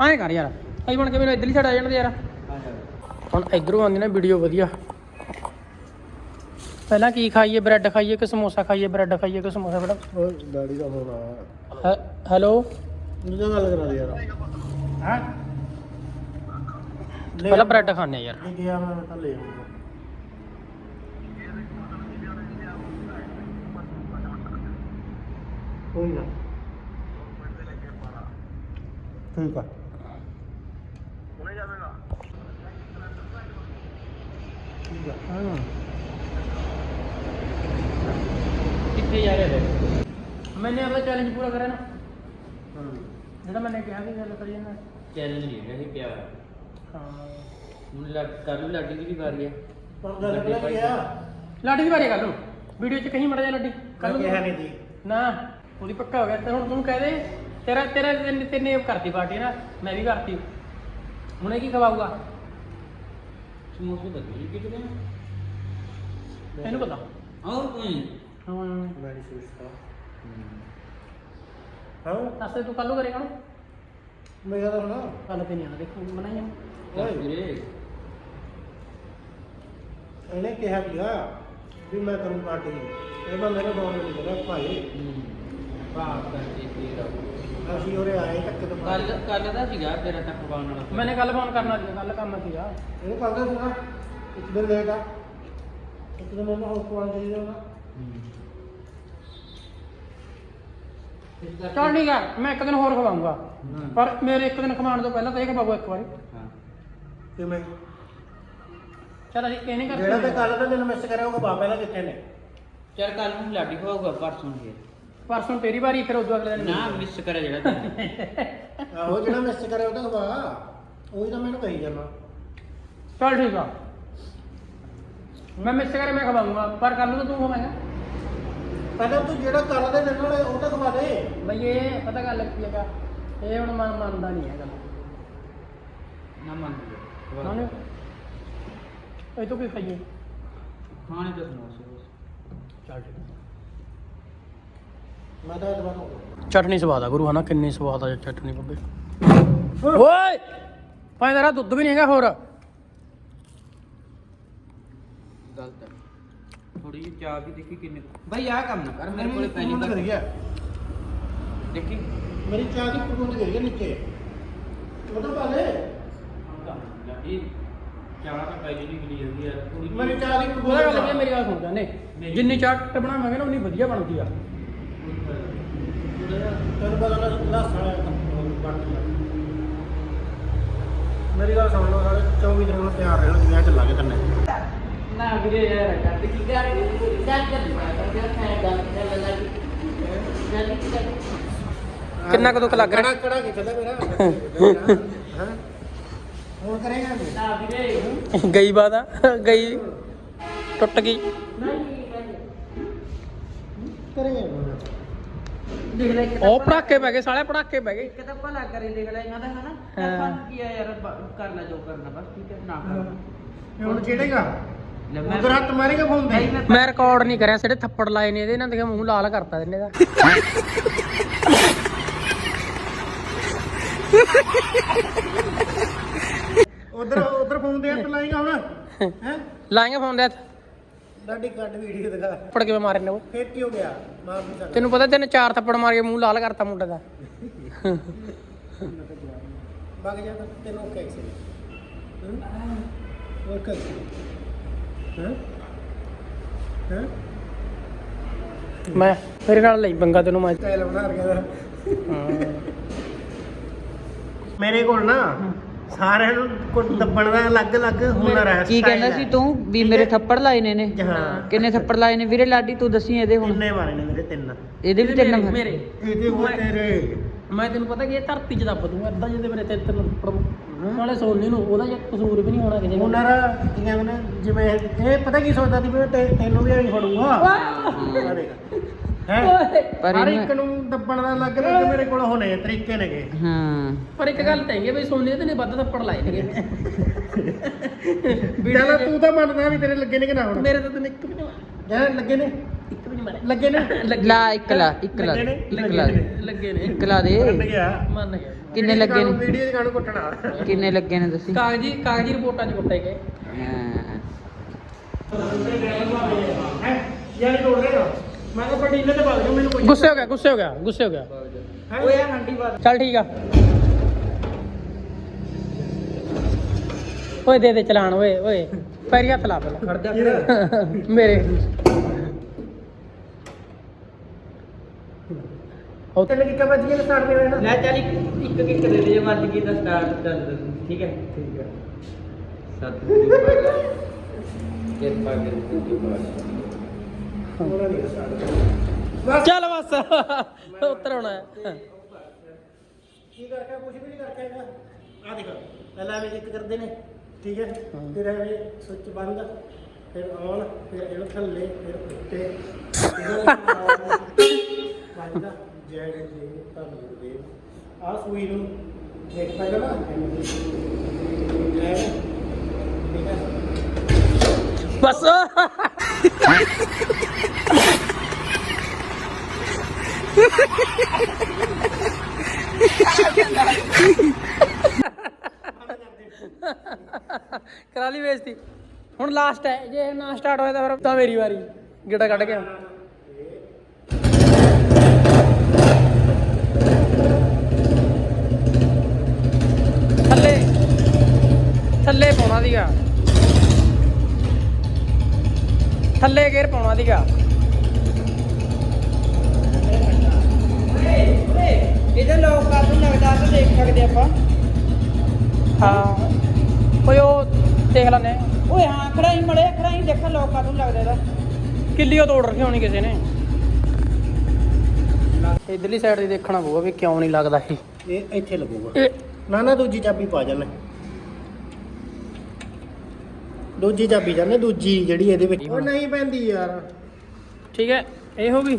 ਐਂ ਕਰ ਯਾਰ। ਐਂ ਬਣ ਕੇ ਮੈਨੂੰ ਇੱਧਰ ਹੀ ਛੱਡ ਆ ਜਾਣ ਦੇ ਯਾਰ। ਹੁਣ ਇਧਰੋਂ ਆਉਂਦੀ ਨਾ ਵੀਡੀਓ ਵਧੀਆ। ਪਹਿਲਾਂ ਕੀ ਖਾਈਏ? ਬ੍ਰੈਡ ਖਾਈਏ ਕਿ ਸਮੋਸਾ ਖਾਈਏ? ਬ੍ਰੈਡ ਖਾਈਏ ਕਿ ਸਮੋਸਾ? ਬੜਾ ਡੈਡੀ ਦਾ ਫੋਨ ਆਇਆ ਹੈਲੋ ਦੂਜਾ ਗੱਲ ਕਰਾ ਦੇ ਯਾਰ। ਹਾਂ? ਪਹਿਲਾਂ ਬ੍ਰੈਡ ਖਾਣੇ ਯਾਰ। ਨਹੀਂ ਗਿਆ ਮੈਂ ਤਾਂ ਲੈ ਆਉਂਗਾ ਕੋਈ ਨਾ। ਠੀਕ ਆ। ਠੀਕ ਆ। ਹਾਂ। ਕਿੱਥੇ ਜਾ ਰਹੇ ਹੋ? ਮੈਨੇ ਆਪਣਾ ਚੈਲੰਜ ਪੂਰਾ ਕਰਿਆ ਨਾ। ਜਿਹੜਾ ਮੈਨੇ ਕਿਹਾ ਵੀ ਗੱਲ ਕਰੀ ਨਾ ਚੈਲੰਜ ਨਹੀਂ ਹੈਗਾ ਇਹ ਪਿਆ ਹਾਂ। ਹੁਣ ਲੱਗ ਕਰ ਲੂ ਲਾਡੀ ਦੀ ਵੀ ਵਾਰੀ ਹੈ ਪਰ ਗੱਲ ਪਤਾ ਕੀ ਆ ਲਾਡੀ ਦੀ ਵਾਰੀ ਕਰ ਲਓ ਵੀਡੀਓ 'ਚ ਕਹੀਂ ਮੜਾ ਜਾ ਲਾਡੀ। ਕੱਲ ਕਿਹਾ ਨਹੀਂ ਦੀ। ਨਾ ਉਹਦੀ ਪੱਕਾ ਹੋ ਗਿਆ। ਤੇ ਹੁਣ ਤੂੰ ਕਹਿ ਦੇ ਤੇਰਾ ਤੇਰਾ ਤਿੰਨ ਤਿੰਨੇ ਕਰਤੀ ਪਾਰਟੀ ਨਾ ਮੈਂ ਵੀ ਕਰਤੀ। ਹੁਣ ਇਹ ਕੀ ਖਵਾਊਗਾ? ਸਮੋਸੇ ਬੱਗੀ ਕਿਤੇ ਨੇ। ਇਹਨੂੰ ਪਤਾ। ਔਰ ਕੋਈ? ਹਾਂ। ਮੈਡੀ ਸੁਸਤਾ ਹਾਂ। ਦੱਸ ਦੇ ਤੂੰ ਕੱਲੂ ਕਰੇਗਾ ਨਾ ਮੈਂ ਕਹਦਾ ਹੁਣ ਕੱਲ ਤੇ ਨਹੀਂ ਆ ਦੇਖੋ ਬਣਾਈਆਂ ਓਏ। ਵੀਰੇ। ਇਹਨੇ ਕਿਹਾ ਸੀਗਾ ਵੀ ਮੈਂ ਕਰੂੰ ਪਾਰਟੀ ਇਹ ਮੈਂ ਮੇਰੇ ਦੋਨ ਨਹੀਂ ਕਰਾ ਭਾਈ। ਬਾਪ ਕਰਦੇ ਫੇਰ ਅਸੀਂ ਉਰੇ ਆਏ ਤੱਕ ਤੋਂ ਕੱਲ ਕੱਲ ਦਾ ਸੀਗਾ ਤੇਰਾ ਤੱਕ ਪਾਉਣ ਵਾਲਾ। ਮੈਨੇ ਕੱਲ ਫੋਨ ਕਰਨਾ ਸੀ ਕੱਲ ਕੰਮ ਸੀਗਾ। ਇਹ ਕਹਿੰਦਾ ਸੀਗਾ। ਇੱਕ ਦਿਨ ਲੇਟ ਆ। ਇੱਕ ਦਿਨ ਹਾਊਸ ਕੋਲ ਚਾਹੀਦਾ ਉਹਦਾ ਚੱਲ ਠੀਕ ਆ ਮੈਂ ਇੱਕ ਦਿਨ ਹੋਰ ਖਵਾਉਂਗਾ। ਪਰ ਮੇਰੇ ਇੱਕ ਦਿਨ ਖਵਾਉਣ ਤੋਂ ਪਹਿਲਾਂ ਤਾਂ ਇਹ ਖਵਾਓ ਇੱਕ ਵਾਰੀ। ਹਾਂ। ਕਿਵੇਂ ਚਲ ਅਸੀਂ ਇਹ ਨਹੀਂ ਕਰਦੇ। ਜਿਹੜਾ ਤੇ ਕੱਲ ਦਾ ਦਿਨ ਮਿਸ ਕਰਿਆ ਉਹ ਬਾਪ ਪਹਿਲਾਂ ਕਿੱਥੇ ਨੇ? ਚਲ ਕੱਲ ਨੂੰ ਲਾਡੀ ਖਵਾਊਗਾ ਪਰਸੋਂ ਫੇਰ। ਪਰਸੋਂ ਤੇਰੀ ਵਾਰੀ ਫਿਰ ਉਦੋਂ ਅਗਲੇ ਦਿਨ ਨਾ ਮਿਸ ਕਰਿਆ ਜਿਹੜਾ ਤੈਨੂੰ। ਆਹੋ ਜਿਹੜਾ ਮਿਸ ਕਰਿਆ ਉਹਦਾ ਖਵਾ। ਉਹੀ ਤਾਂ ਮੈਨੂੰ ਕਹੀ ਜਾਂਦਾ। ਚੱਲ ਠੀਕ ਆ। ਮੈਂ ਮਿਸ ਕਰੇ ਮੈਂ ਖਵਾਉਂਗਾ। ਪਰ ਕੱਲ ਨੂੰ ਤੂੰ ਖਵਾਏਗਾ। ਪਹਿਲਾਂ ਤੂੰ ਜਿਹੜਾ ਕੱਲ ਦੇ ਵਾਲੇ ਉਹ ਤਾਂ ਖਵਾ ਦੇ। ਬਈ ਇਹ ਪਤਾ ਗੱਲ ਕੀ ਹੈਗਾ? ਇਹ ਹੁਣ ਮਨ ਮੰਨਦਾ ਨਹੀਂ ਹੈਗਾ। ਨਾ ਮੰਨ ਇਹ ਤੋਂ ਕੀ ਖਾਈਏ? ਖਾਣੇ ਤਾਂ। ਚੱਲ ਠੀਕ ਮੈਂ ਤਾਂ ਐਤਵਾਰ ਨੂੰ ਚਟਨੀ ਸਵਾਦ ਆ ਗੁਰੂ ਹਨਾ? ਕਿੰਨੀ ਸਵਾਦ ਆ ਚਟਨੀ ਬੱਬੇ। ਓਏ! ਤੇਰਾ ਦੁੱਧ ਵੀ ਨਹੀਂ ਹੈਗਾ ਹੋਰ ਗਲਤ ਹੈ ਥੋੜੀ ਜਿਹੀ ਚਾਹ ਵੀ ਦੇਖੀ ਕਿੰਨੇ। ਬਈ ਆਹ ਕੰਮ ਨਾ ਕਰ ਮੇਰੇ ਕੋਲੇ ਪਹਿਲੀ ਵਾਰ ਵਾਰ ਕਰੀ ਹੈ ਦੇਖੀ। ਮੇਰੀ ਚਾਹ ਦੀ ਕੁੰਡ ਕਰੀ ਹੈ ਨੀਚੇ। ਉਹਦਾ ਪਾ ਦੇ ਲਾਡੀ ਚਾਹ ਤਾਂ ਪਹਿਲੀ ਨਹੀਂ ਮਿਲੀ ਜਾਂਦੀ ਯਾਰ ਥੋੜੀ ਮੇਰੀ ਚਾਹ ਦੀ ਕੁੰਡ ਉਹਦਾ ਗੱਲ ਕੀ ਮੇਰੀ ਗੱਲ ਸੁਣ ਜਾਨੇ। ਜਿੰਨੀ ਚਾਟ ਬਣਾਵਾਂਗੇ ਨਾ ਉਨੀ ਵਧੀਆ ਬਣਦੀ ਆ। ਤੈਨੂੰ ਪਤਾ ਨਾ ਲਸਣ ਵਾਲਾ ਮੇਰੀ ਗੱਲ ਸੁਣ ਲਓ ਸਾਰੇ 24 ਦਿਨ ਨੂੰ ਤਿਆਰ ਰਹਿਣ ਵਿਆਹ ਚੱਲਾਂਗੇ ਤੰਨੇ। ਨਾ ਵੀਰੇ ਯਾਰ ਕੀ ਕਰ ਕਿੰਨਾ ਕੁ ਦੁੱਖ ਲੱਗ ਰਿਹਾ? ਕੜਾ ਕੀ ਚੱਲਦਾ ਮੇਰਾ? ਹਾਂ। ਹੁਣ ਕਰੇਗਾ ਨਾ ਵੀਰੇ। ਗਈ ਬਾਤ ਆ ਗਈ। ਟੁੱਟ ਗਈ। ਕਰੇਗਾ ਦੇਖ ਲੈ ਇੱਕ ਉਹ ਪੜਾਕੇ ਪੈ ਗਏ ਸਾਲੇ ਪੜਾਕੇ ਪੈ ਗਏ। ਇੱਕ ਤਾਂ ਭਲਾ ਕਰੇ ਦੇਖ ਲੈ ਇਹਨਾਂ ਦਾ ਹਨਾ। ਕੀ ਆ ਯਾਰ ਕਰਨਾ ਜੋ ਕਰਨਾ ਬਸ ਠੀਕ ਹੈ? ਨਾ ਕਰ। ਹੁਣ ਛੇੜੇਗਾ ਉਧਰ ਹੱਥ ਮਾਰੇਗਾ ਫੋਨ ਨਹੀਂ ਤੇ ਮੈਂ ਰਿਕਾਰਡ ਨਹੀਂ ਕਰਿਆ ਸਿਰੇ ਥੱਪੜ ਲਾਏ ਨੇ ਇਹਦੇ ਇਹਨਾਂ ਦੇ ਮੂੰਹ ਲਾਲ ਕਰਤਾ ਇਹਨੇ ਦਾ ਉਧਰ ਉਧਰ ਫੋਨ ਤੇ ਹੱਥ ਲਾਏਗਾ ਹੁਣ ਹੈ? ਲਾਏਗਾ ਫੋਨ ਦੇ ਹੱਥ। ਡਾਡੀ ਕੱਟ ਵੀਡੀਓ ਦਿਖਾ। ਥੱਪੜ ਕਿਵੇਂ ਮਾਰੇ ਨੇ ਉਹ? ਫੇਰ ਕੀ ਹੋ ਗਿਆ? ਮਾਰ ਨਹੀਂ ਸਕਦਾ ਤੈਨੂੰ ਪਤਾ ਤੈਨੂੰ ਚਾਰ ਥੱਪੜ ਮਾਰ ਕੇ ਮੂੰਹ ਲਾਲ ਕਰਤਾ ਮੁੰਡੇ ਦਾ। ਵਗ ਜਾ ਤੈਨੂੰ ਕੈਸੇ ਹੋਰ ਕੈਸੇ ਹਾਂ ਹਾਂ ਮੈਂ ਮੇਰੇ ਨਾਲ ਲਈ ਪੰਗਾ ਤੈਨੂੰ ਮੈਂ। ਸਟਾਈਲ ਬਣਾ ਰਿਹਾ ਦਾ। ਹਾਂ। ਮੇਰੇ ਕੋਲ ਨਾ ਸਾਰਿਆਂ ਨੂੰ ਕੁਝ ਦੱਬਣ ਦਾ ਅਲੱਗ-ਅਲੱਗ ਹੁਨਰ ਹੈ ਕੀ ਕਹਿੰਦਾ ਸੀ ਤੂੰ? ਵੀ ਮੇਰੇ ਥੱਪੜ ਲਾਏ ਨੇ ਨੇ ਹਾਂ। ਕਿੰਨੇ ਥੱਪੜ ਲਾਏ ਨੇ? ਵੀਰੇ ਲਾਡੀ ਤੂੰ ਦੱਸੀ ਇਹਦੇ ਹੁਣ। ਕਿੰਨੇ ਮਾਰੇ ਨੇ ਮੇਰੇ ਤਿੰਨ। ਇਹਦੇ ਵੀ ਤਿੰਨ ਮੇਰੇ- ਇਹਦੇ ਹੋ ਮੈਂ- ਤੇਰੇ। ਮੈਂ ਤੈਨੂੰ ਪਤਾ ਕਿ ਇਹ ਧਰਤੀ 'ਚ ਦੱਬ ਦੂੰਗਾ ਅੱਧਾ ਜਿਹਦੇ ਮੇਰੇ ਤੇ ਤੈਨੂੰ ਥੱਪੜ ਨਾਲੇ ਸੋਨੀ ਨੂੰ ਉਹਦਾ ਜੇ ਕਸੂਰ ਵੀ ਨਹੀਂ ਹੋਣਾ ਕਿਸੇ ਦਾ। ਹੁਨਰ ਕੀ ਕਹਿੰਦੇ ਨੇ ਜਿਵੇਂ ਇਹ ਪਤਾ ਕੀ ਸੋਚਦਾ ਸੀ ਵੀ ਤੈ- ਤੈਨੂੰ ਵੀ ਐਂ ਫੜੂਗਾ। ਹੈ? ਪਰ ਹਰ ਇੱਕ ਨੂੰ ਦੱਬਣ ਦਾ ਅਲੱਗ-ਅਲੱਗ ਮੇਰੇ ਕੋਲ ਹੋਣੇ ਤਰੀਕੇ ਨੇਗੇ। ਹਾਂ। ਪਰ ਇੱਕ ਗੱਲ ਤਾਂ ਹੈਗੀ ਬਈ ਸੋਨੀ ਤੇ ਨੇ ਵੱਧ ਥੱਪੜ ਲਾਏ ਨੇਗੇ। ਚੱਲ ਤੂੰ ਤਾਂ ਮੰਨਦਾ ਵੀ ਤੇਰੇ ਲੱਗੇ ਨੇ ਕਿ ਨਾ ਹੁਣ। ਮੇਰੇ ਤਾਂ ਤੈਨੂੰ ਇੱਕ ਵੀ ਨਹੀਂ ਲੱਗੇ ਨੇ? ਇੱਕ ਵੀ ਨਹੀਂ ਮਾਰਿਆ। ਲੱਗੇ ਨੇ? ਲੱਗੇ ਲਾ ਇੱਕ ਲਾ ਇੱਕ ਲਾ ਲੱਗੇ ਨੇ? ਇੱਕ ਲਾ। ਦੇ। ਲੱਗੇ ਨੇ। ਇੱਕ ਲਾ ਦੇ। ਮੰਨ ਗਿਆ। ਮੰਨ ਗਿਆ। ਕਿੰਨੇ ਲੱਗੇ ਨੇ? ਵੀਡੀਓ ਦੇ ਗਾਣੂ ਕੁੱਟਣਾ? ਕਿੰਨੇ ਲੱਗੇ ਨੇ ਤੁਸੀਂ? ਕਾਗਜ਼ੀ ਕਾਗਜ਼ੀ ਰਿਪੋਰਟਾਂ 'ਚ ਕੁੱਟੇ ਗਏ। ਹਾਂ? ਹੈ ਯਾਰ ਤੋੜ ਰਿਹਾ ਮੈਂ ਤਾਂ ਬੜੀ ਇੰਨੇ ਤੇ ਭੱਜ ਜਾ ਮੈਨੂੰ ਕੋਈ ਗੁੱਸੇ ਹੋ ਗਿਆ ਗੁੱਸੇ ਹੋ ਗਿਆ ਗੁੱਸੇ ਹੋ ਗਿਆ। ਓਏ ਆ ਹੰਡੀ ਬਾਦ। ਚੱਲ ਠੀਕ ਆ। ਓਏ ਦੇ ਦੇ ਚਲਾਨ ਓਏ ਓਏ। ਪੈਰੀ ਹੱਥ ਲਾ ਪਹਿਲਾਂ। ਖੜ ਜਾ ਮੇਰੇ। ਤੈਨੂੰ ਕੀ ਕਬੱਜੀ ਨੇ ਸਟਾਰਟ ਦੇ ਨਾ ਲੈ ਚੱਲ ਇੱਕ ਇੱਕ ਕਿੱਕ ਦੇ ਦੇ ਜੇ ਵੱਜ ਗਈ ਤਾਂ ਸਟਾਰਟ ਕਰ ਦੇ ਠੀਕ ਹੈ? ਠੀਕ ਹੈ। ਸਤਿ ਕਿਰਪਾ ਕਰਕੇ ਨਹੀਂ ਸਟਾਰਟ ਚੱਲ ਬਸ। ਉੱਤਰ ਹੋਣਾ ਹੈ। ਕੀ ਕਰਕੇ ਕੁਝ ਵੀ ਨਹੀਂ ਕਰਕੇ ਆ ਦੇਖ ਪਹਿਲਾਂ ਐਵੇਂ ਇੱਕ ਕਰਦੇ ਨੇ ਠੀਕ ਹੈ? ਫਿਰ ਐਵੇਂ ਸੁੱਚ ਬੰਦ ਫਿਰ ਆਨ ਫਿਰ ਇਹਨੂੰ ਥੱਲੇ ਫਿਰ ਉੱਤੇ। ਬੰਦ। ਜੈ ਜੀ ਤੁਹਾਨੂੰ ਦੇ ਆ ਸੂਈ ਨੂੰ ਦੇਖ ਪਹਿਲਾਂ ਨਾ ਬਸ। ਕਰਾ ਲਈ ਬੇਇੱਜ਼ਤੀ। ਹੁਣ ਲਾਸਟ ਹੈ। ਜੇ ਨਾ ਸਟਾਰਟ ਹੋਇਆ ਤਾਂ ਫਿਰ ਤਾਂ ਮੇਰੀ ਵਾਰੀ। ਗੇੜਾ ਕੱਢ ਕੇ ਥੱਲੇ ਥੱਲੇ ਪਾਉਣਾ ਦੀਗਾ ਇਹਦਾ ਲੋਕ ਕਾਹਨੂੰ ਲੱਗਦਾ ਤਾਂ ਦੇਖ ਸਕਦੇ ਆਪਾਂ। ਹਾਂ। ਓਏ ਉਹ ਦੇਖ ਲੈਨੇ ਓਏ ਹਾਂ ਖੜਾਈ ਮੜੇ ਖੜਾਈ ਦੇਖਾ ਲੋਕ ਕਾਹਨੂੰ ਲੱਗਦਾ ਇਹਦਾ। ਕਿੱਲੀਓ ਤੋੜ ਰੱਖੀ ਹੋਣੀ ਕਿਸੇ ਨੇ। ਇਧਰਲੀ ਸਾਈਡ ਤੇ ਦੇਖਣਾ ਪਊਗਾ ਵੀ ਕਿਉਂ ਨਹੀਂ ਲੱਗਦਾ ਇਹ। ਇਹ ਇੱਥੇ ਲੱਗੂਗਾ। ਨਾ ਨਾ ਦੂਜੀ ਚਾਬੀ ਪਾ ਜਾਣਾ ਦੂਜੀ ਚਾਬੀ ਜਾਣੇ ਦੂਜੀ ਜਿਹੜੀ ਇਹਦੇ ਵਿੱਚ। ਉਹ ਨਹੀਂ ਪੈਂਦੀ ਯਾਰ। ਠੀਕ ਹੈ ਇਹ ਹੋ ਗਈ।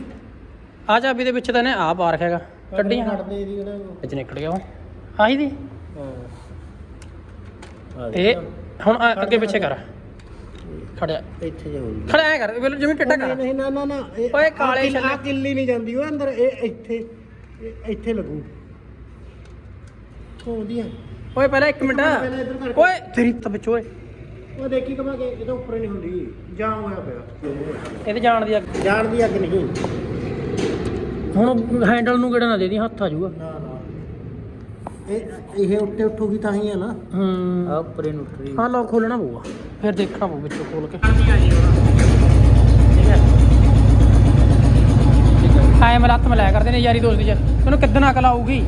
ਆ ਚਾਬੀ ਦੇ ਵਿੱਚ ਤਾਂ ਨੇ ਆ ਪਾ ਰੱਖਿਆਗਾ ਕੱਢੀਆਂ ਕੱਢਦੇ ਇਹਦੀ ਕਿਹੜਾ ਵਿੱਚ ਨਿਕਲ ਗਿਆ ਉਹ। ਆਹੀ ਦੀ। ਇਹ ਹੁਣ ਆ ਅੱਗੇ ਪਿੱਛੇ ਕਰ। ਖੜਿਆ। ਇੱਥੇ ਜੇ ਹੋਊਗੀ ਖੜਿਆ ਐਂ ਕਰ ਬਿਲਕੁਲ ਜਿਵੇਂ ਟਿੱਟਾ ਕਰ। ਨਹੀਂ ਨਾ ਨਾ ਨਾ ਓਏ ਕਾਲੇ ਛੱਲੇ। ਕਿੱਲੀ ਨਹੀਂ ਜਾਂਦੀ ਉਹ ਅੰਦਰ ਇਹ ਇੱਥੇ ਇਹ ਇੱਥੇ ਲੱਗੂ। ਕੋਦੀਆਂ ਓਏ ਪਹਿਲਾਂ ਇੱਕ ਮਿੰਟ। ਓਏ ਤੇਰੀ ਤਾਂ ਵਿੱਚ ਓਏ। ਉਹ ਦੇਖੀ ਕਮਾ ਕੇ ਇਹਦੇ ਉੱਪਰ ਨਹੀਂ ਹੁੰਦੀ ਜਾਮ ਹੋਇਆ ਪਿਆ। ਇਹਦੇ ਜਾਣ ਦੀ ਅੱਗ। ਜਾਣ ਦੀ ਅੱਗ ਨਹੀਂ। ਹੁਣ ਹੈਂਡਲ ਨੂੰ ਕਿਹੜਾ ਨਾ ਦੇ ਦੀ ਹੱਥ ਆ ਜਾਊਗਾ। ਨਾ ਨਾ। ਇਹ ਇਹ ਉੱਤੇ ਉੱਠੂਗੀ ਤਾਂ ਹੀ ਹੈ ਨਾ। ਹੂੰ। ਆ ਉੱਪਰੇ ਨੂੰ ਉੱਤਰੀ ਹਾਂ। ਲੌਕ ਖੋਲਣਾ ਪਊਗਾ। ਫਿਰ ਦੇਖਣਾ ਪਊ ਵਿੱਚੋਂ ਖੋਲ ਕੇ। ਆਏ ਮੈਂ ਲੱਤ ਮਿਲਾਇਆ ਕਰਦੇ ਨੇ ਯਾਰੀ ਦੋਸਤੀ ਚ ਤੈਨੂੰ ਕਿੱਦਣ ਅਕਲ ਆਊਗੀ?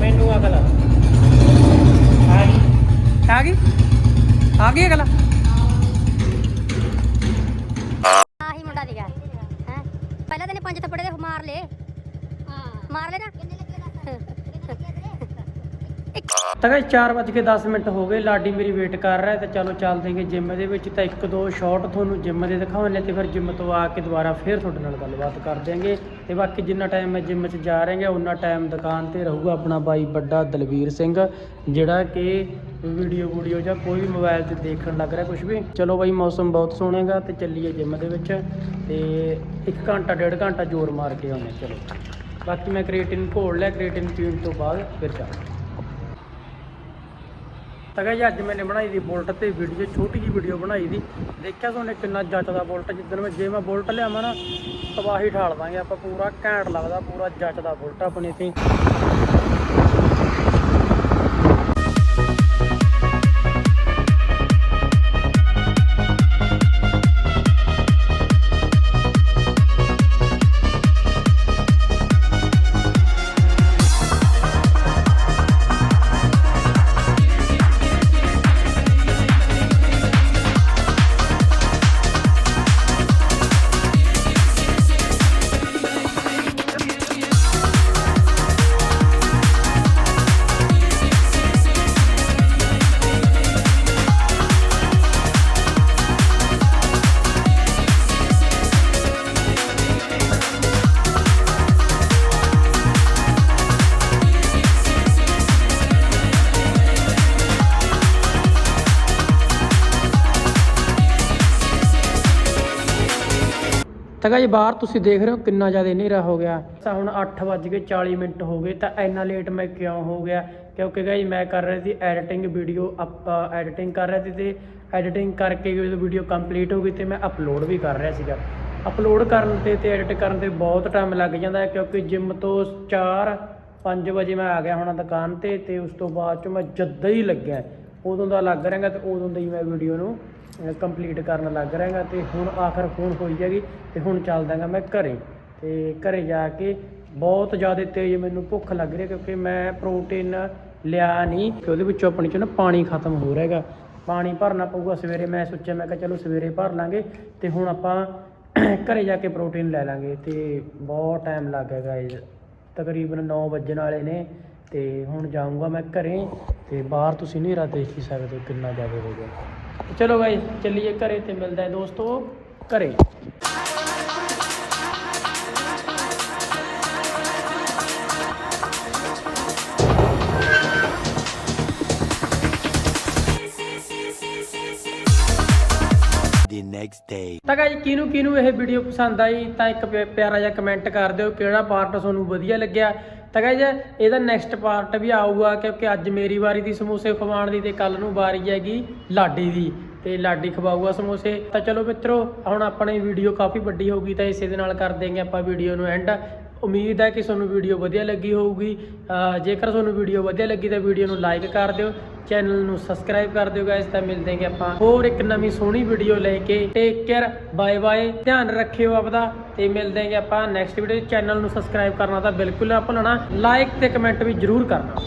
ਮੈਨੂੰ ਗਈ ਆ ਗਈ? ਆ ਗਈ ਅਕਲ ਆਹੀ ਮੁੰਡਾ ਸੀਗਾ ਹੈ? ਪਹਿਲਾਂ ਤੈਨੇ ਪੰਜ ਥੱਪੜੇ ਦੇ ਮਾਰ ਲਏ। ਹਾਂ ਮਾਰ ਲੈ ਨਾ? ਕਿੰਨੇ ਲੱਗੇ ਤਾਂ ਗਾਇਸ 4:10 ਮਿੰਟ ਹੋ ਗਏ ਲਾਡੀ ਮੇਰੀ ਵੇਟ ਕਰ ਰਿਹਾ ਤੇ ਚਲੋ ਚੱਲਦੇ ਹਾਂ ਜਿਮ ਦੇ ਵਿੱਚ ਤਾਂ ਇੱਕ ਦੋ ਸ਼ਾਟ ਤੁਹਾਨੂੰ ਜਿਮ ਦੇ ਦਿਖਾਉਣੇ ਤੇ ਫਿਰ ਜਿਮ ਤੋਂ ਆ ਕੇ ਦੁਬਾਰਾ ਫੇਰ ਤੁਹਾਡੇ ਨਾਲ ਗੱਲਬਾਤ ਕਰ ਦਿਆਂਗੇ। ਤੇ ਬਾਕੀ ਜਿੰਨਾ ਟਾਈਮ ਮੈਂ ਜਿਮ 'ਚ ਜਾ ਰਿਹਾ ਉਹਨਾਂ ਟਾਈਮ ਦੁਕਾਨ ਤੇ ਰਹੂਗਾ ਆਪਣਾ ਬਾਈ ਵੱਡਾ ਦਲਵੀਰ ਸਿੰਘ, ਜਿਹੜਾ ਕਿ ਵੀਡੀਓ ਵੀਡੀਓ ਜਾਂ ਕੋਈ ਵੀ ਮੋਬਾਈਲ ਤੇ ਦੇਖਣ ਲੱਗ ਰਿਹਾ ਕੁਝ ਵੀ। ਚਲੋ ਬਾਈ, ਮੌਸਮ ਬਹੁਤ ਸੋਹਣਾਗਾ ਤੇ ਚੱਲੀਏ ਜਿਮ ਦੇ ਵਿੱਚ ਤੇ 1 ਘੰਟਾ, ਡੇਢ ਘੰਟਾ ਜ਼ੋਰ ਮਾਰ ਕੇ ਆਉਣਾ ਚਲੋ। ਬਾਕੀ ਮੈਂ ਕ੍ਰੀਏਟਿਨ ਘੋਲ ਲਿਆ ਕ੍ਰੀਏਟਿਨ ਪੀਣ ਤੋਂ ਬਾਅਦ ਫਿਰ ਚੱਲਦੇ ਤਾਂ ਜੀ। ਅੱਜ ਮੈਨੇ ਬਣਾਈ ਦੀ ਬੁਲਟ ਤੇ ਵੀਡੀਓ ਛੋਟੀ ਜੀ ਵੀਡੀਓ ਬਣਾਈ ਦੀ। ਦੇਖਿਆ ਤੁਹਾਨੂੰ ਕਿੰਨਾ ਜੱਚਦਾ ਬੁਲਟ, ਜਿੱਦਣ ਮੈਂ ਜੇ ਮੈਂ ਬੁਲਟ ਲਿਆਵਾਂ ਨਾ, ਤਬਾਹੀ ਠਾਲ ਦਾਂਗੇ ਆਪਾਂ ਪੂਰਾ। ਘੈਂਟ ਲੱਗਦਾ ਪੂਰਾ ਜੱਚਦਾ ਬੁਲਟ ਆਪਣੇ ਤੇ ਤਾਂ ਜੀ, ਬਾਹਰ ਤੁਸੀਂ ਦੇਖ ਰਹੇ ਹੋ ਕਿੰਨਾ ਜ਼ਿਆਦਾ ਹਨੇਰਾ ਹੋ ਗਿਆ। ਤਾਂ ਹੁਣ 8:40 ਮਿੰਟ ਹੋ ਗਏ, ਤਾਂ ਇੰਨਾ ਲੇਟ ਮੈਂ ਕਿਉਂ ਹੋ ਗਿਆ? ਕਿਉਂਕਿ ਗਾਈ ਮੈਂ ਕਰ ਰਿਹਾ ਸੀ ਐਡੀਟਿੰਗ ਵੀਡੀਓ ਐਡੀਟਿੰਗ ਕਰ ਰਿਹਾ ਸੀ ਤੇ ਐਡੀਟਿੰਗ ਕਰਕੇ ਜਦੋਂ ਵੀਡੀਓ ਕੰਪਲੀਟ ਹੋ ਗਈ ਤੇ ਮੈਂ ਅਪਲੋਡ ਵੀ ਕਰ ਰਿਹਾ ਸੀਗਾ। ਅਪਲੋਡ ਕਰਨ ਤੇ ਤੇ ਐਡਿਟ ਕਰਨ ਤੇ ਬਹੁਤ ਟਾਈਮ ਲੱਗ ਜਾਂਦਾ ਹੈ, ਕਿਉਂਕਿ ਜਿਮ ਤੋਂ 4 5 ਵਜੇ ਮੈਂ ਆ ਗਿਆ ਹੋਣਾ ਦੁਕਾਨ ਤੇ ਤੇ ਉਸ ਤੋਂ ਬਾਅਦ ਚ ਮੈਂ ਜੱਦਾਂ ਹੀ ਲੱਗਿਆ। ਉਦੋਂ ਦਾ ਲੱਗ ਰਿਹਾਗਾ ਤੇ ਉਦੋਂ ਦਾ ਹੀ ਮੈਂ ਵੀਡੀਓ ਨੂੰ ਕੰਪਲੀਟ ਕਰਨ ਲੱਗ ਰਿਹਾਗਾ ਤੇ ਹੁਣ ਆਖਰ ਫੋਨ ਹੋਈ ਹੈਗੀ ਤੇ ਹੁਣ ਚੱਲਦਾਗਾ ਮੈਂ ਘਰੇ। ਤੇ ਘਰੇ ਜਾ ਕੇ ਬਹੁਤ ਜ਼ਿਆਦਾ ਤੇਜ਼ ਮੈਨੂੰ ਭੁੱਖ ਲੱਗ ਰਹੀ ਹੈ ਕਿਉਂਕਿ ਮੈਂ ਪ੍ਰੋਟੀਨ ਲਿਆ ਨਹੀਂ ਕਿ ਉਹਦੇ ਵਿੱਚੋਂ ਆਪਣੀ ਚੋਂ ਨਾ ਪਾਣੀ ਖਤਮ ਹੋ ਰਿਹਾ ਹੈਗਾ ਪਾਣੀ ਭਰਨਾ ਪਊਗਾ ਸਵੇਰੇ, ਮੈਂ ਸੋਚਿਆ, ਮੈਂ ਕਿਹਾ ਚਲੋ ਸਵੇਰੇ ਭਰ ਲਾਂਗੇ ਤੇ ਹੁਣ ਆਪਾਂ ਘਰੇ ਜਾ ਕੇ ਪ੍ਰੋਟੀਨ ਲੈ ਲਾਂਗੇ ਤੇ ਬਹੁਤ ਟਾਈਮ ਲੱਗ ਗਿਆ ਗਾਇਜ਼ ਤਕਰੀਬਨ 9 ਵੱਜਣ ਵਾਲੇ ਨੇ। ਤੇ ਹੁਣ ਜਾਊਂਗਾ ਮੈਂ ਘਰੇ ਤੇ ਬਾਹਰ ਤੁਸੀਂ ਹਨੇਰਾ ਦੇਖ ਹੀ ਸਕਦੇ ਹੋ ਕਿੰਨਾ ਜ਼ਿਆਦਾ ਹੋ ਗਿਆ। ਚਲੋ ਗਾਇਜ਼ ਚੱਲੀਏ ਘਰੇ ਤੇ ਮਿਲਦਾ ਹੈ ਦੋਸਤੋ ਘਰੇ। The next day. ਤਾਂ ਗਾਇਜ਼ ਕਿਹਨੂੰ ਕਿਹਨੂੰ ਇਹ ਵੀਡੀਓ ਪਸੰਦ ਆਈ ਤਾਂ ਇੱਕ ਪਿਆਰਾ ਜਿਹਾ ਕਮੈਂਟ ਕਰ ਦਿਓ ਕਿਹੜਾ ਪਾਰਟ ਤੁਹਾਨੂੰ ਵਧੀਆ ਲੱਗਿਆ। ਤਾਂ ਗਾਇਜ਼, ਇਹਦਾ ਨੈਕਸਟ ਪਾਰਟ ਵੀ ਆਊਗਾ ਕਿਉਂਕਿ ਅੱਜ ਮੇਰੀ ਵਾਰੀ ਦੀ ਸਮੋਸੇ ਖਵਾਉਣ ਦੀ ਤੇ ਕੱਲ ਨੂੰ ਵਾਰੀ ਹੈਗੀ ਲਾਡੀ ਦੀ ਤੇ ਲਾਡੀ ਖਵਾਊਗਾ ਸਮੋਸੇ। ਤਾਂ ਚਲੋ ਮਿੱਤਰੋ, ਹੁਣ ਆਪਣੀ ਵੀਡੀਓ ਕਾਫੀ ਵੱਡੀ ਹੋਊਗੀ ਤਾਂ ਇਸੇ ਦੇ ਨਾਲ ਕਰ ਦੇਂਗੇ ਆਪਾਂ ਵੀਡੀਓ ਨੂੰ ਐਂਡ ਉਮੀਦ ਹੈ ਕਿ ਤੁਹਾਨੂੰ ਵੀਡੀਓ ਵਧੀਆ ਲੱਗੀ ਹੋਊਗੀ। ਜੇਕਰ ਤੁਹਾਨੂੰ ਵੀਡੀਓ ਵਧੀਆ ਲੱਗੀ ਤਾਂ ਵੀਡੀਓ ਨੂੰ ਲਾਈਕ ਕਰ ਦਿਓ ਚੈਨਲ ਨੂੰ ਸਬਸਕ੍ਰਾਈਬ ਕਰ ਦਿਓ ਗਾਇਸ ਤਾਂ ਮਿਲਦੇ ਹਾਂ ਆਪਾਂ ਹੋਰ ਇੱਕ ਨਵੀਂ ਸੋਹਣੀ ਵੀਡੀਓ ਲੈ ਕੇ। ਟੇਕ ਕੇਅਰ ਬਾਏ ਬਾਏ ਧਿਆਨ ਰੱਖਿਓ ਆਪਦਾ ਤੇ ਮਿਲਦੇ ਹਾਂ ਆਪਾਂ ਨੈਕਸਟ ਵੀਡੀਓ ਚੈਨਲ ਨੂੰ ਸਬਸਕ੍ਰਾਈਬ ਕਰਨਾ ਤਾਂ ਬਿਲਕੁਲ ਨਾ ਭੁੱਲਣਾ ਲਾਈਕ ਤੇ ਕਮੈਂਟ ਵੀ ਜਰੂਰ ਕਰਨਾ।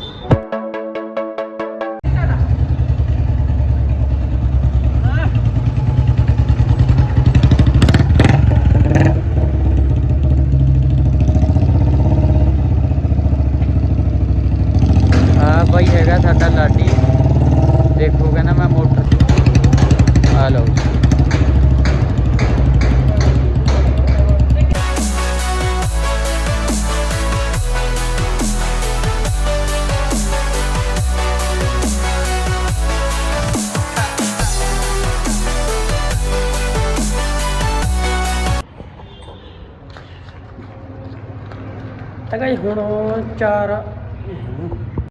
ਚਾਰ